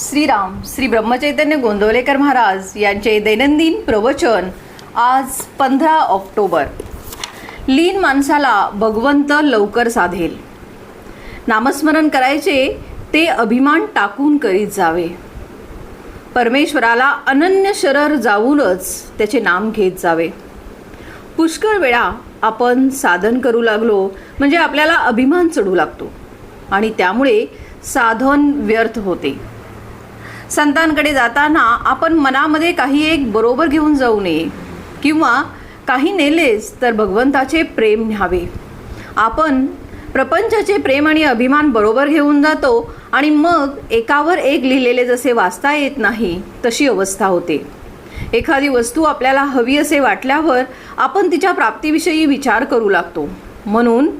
श्रीराम श्री ब्रह्मचैतन्य गोंदवलेकर महाराज यांचे दैनंदिन प्रवचन आज पंधरा ऑक्टोबर. लीन माणसाला भगवंत लवकर साधेल. नामस्मरण करायचे ते अभिमान टाकून करीत जावे. परमेश्वराला अनन्य शरर जाऊनच त्याचे नाम घेत जावे. पुष्कळ वेळा आपण साधन करू लागलो म्हणजे आपल्याला अभिमान चढू लागतो. आणि त्यामुळे साधन व्यर्थ होते. संतांकडे जाताना आपण मनामध्ये काही एक बरोबर घेऊन जाऊ नये. किंवा काही नेलेच तर भगवंताचे प्रेम न्यावे. आपण प्रपंचाचे प्रेम आणि अभिमान बरोबर घेऊन जातो आणि मग एकावर एक लिहिलेले जसे वाचता येत नाही तशी अवस्था होते. एखादी वस्तू आपल्याला हवी असे वाटल्यावर आपण तिच्या प्राप्तीविषयी विचार करू लागतो. म्हणून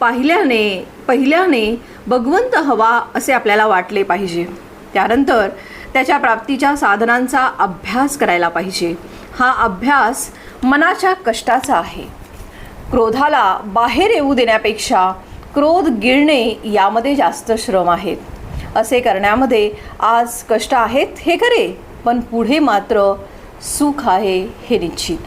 पाहिल्याने पहिल्याने भगवंत हवा असे आपल्याला वाटले पाहिजे. त्यानंतर त्याच्या प्राप्तीच्या साधनांचा अभ्यास करायला पाहिजे. हा अभ्यास मनाच्या कष्टाचा आहे. क्रोधाला बाहेर येऊ देण्यापेक्षा क्रोध गिळणे यामध्ये जास्त श्रम आहेत असे करण्यामध्ये आज कष्ट आहेत हे खरे पण पुढे मात्र सुख आहे हे निश्चित.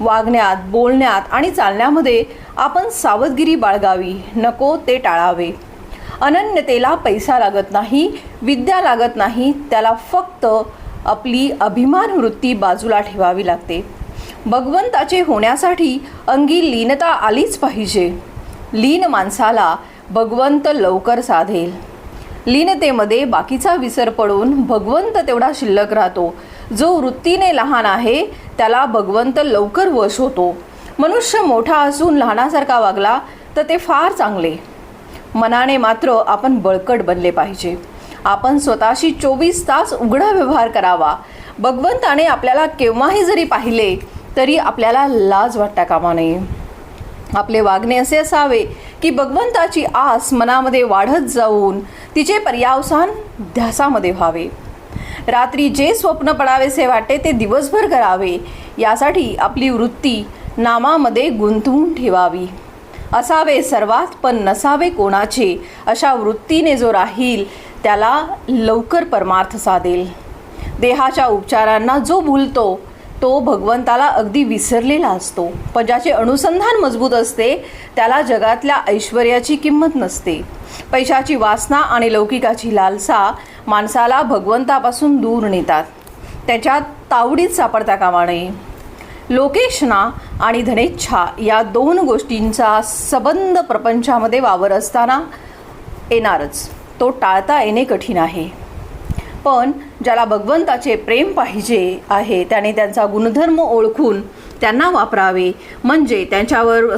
वागण्यात बोलण्यात आणि चालण्यामध्ये आपण सावधगिरी बाळगावी नको ते टाळावे. अनन्यतेला पैसा लागत नाही विद्या लागत नाही त्याला फक्त आपली अभिमान वृत्ती बाजूला ठेवावी लागते. भगवंताचे होण्यासाठी अंगी लीनता आलीच पाहिजे. लीन माणसाला भगवंत लवकर साधेल. लीनतेमध्ये बाकीचा विसर पडून भगवंत तेवढा शिल्लक राहतो. जो वृत्तीने लहान आहे त्याला भगवंत लवकर वश होतो. मनुष्य मोठा असून लहानासारखा वागला तर ते फार चांगले. मनाने मात्र आपण बळकट बनले पाहिजे. आपण स्वतःशी चोवीस तास उघडा व्यवहार करावा. भगवंताने आपल्याला केव्हाही जरी पाहिले तरी आपल्याला लाज वाटता कामा नये. आपले वागणे असे असावे की भगवंताची आस मनामध्ये वाढत जाऊन तिचे पर्यावसान ध्यासामध्ये व्हावे. रात्री जे स्वप्न पडावेसे वाटते ते दिवसभर करावे. यासाठी आपली वृत्ती नामामध्ये गुंतवून ठेवावी. असावे सर्वात पण नसावे कोणाचे? अशा वृत्तीने जो राहील त्याला लवकर परमार्थ साधेल. देहाच्या उपचारांना जो भूलतो तो भगवंताला अगदी विसरलेला असतो. पण ज्याचे अनुसंधान मजबूत असते त्याला जगातल्या ऐश्वर्याची किंमत नसते. पैशाची वासना आणि लौकिकाची लालसा माणसाला भगवंतापासून दूर नेतात. त्याच्यात तावडीत सापडता कामा नये. लोकेशना आणि धनेच्छा या दोन गोष्टींचा सबंध प्रपंचामध्ये वावर असताना येणारच. तो टाळता येणे कठीण आहे. पण ज्याला भगवंताचे प्रेम पाहिजे आहे त्याने त्यांचा गुणधर्म ओळखून त्यांना वापरावे. म्हणजे त्यांच्यावर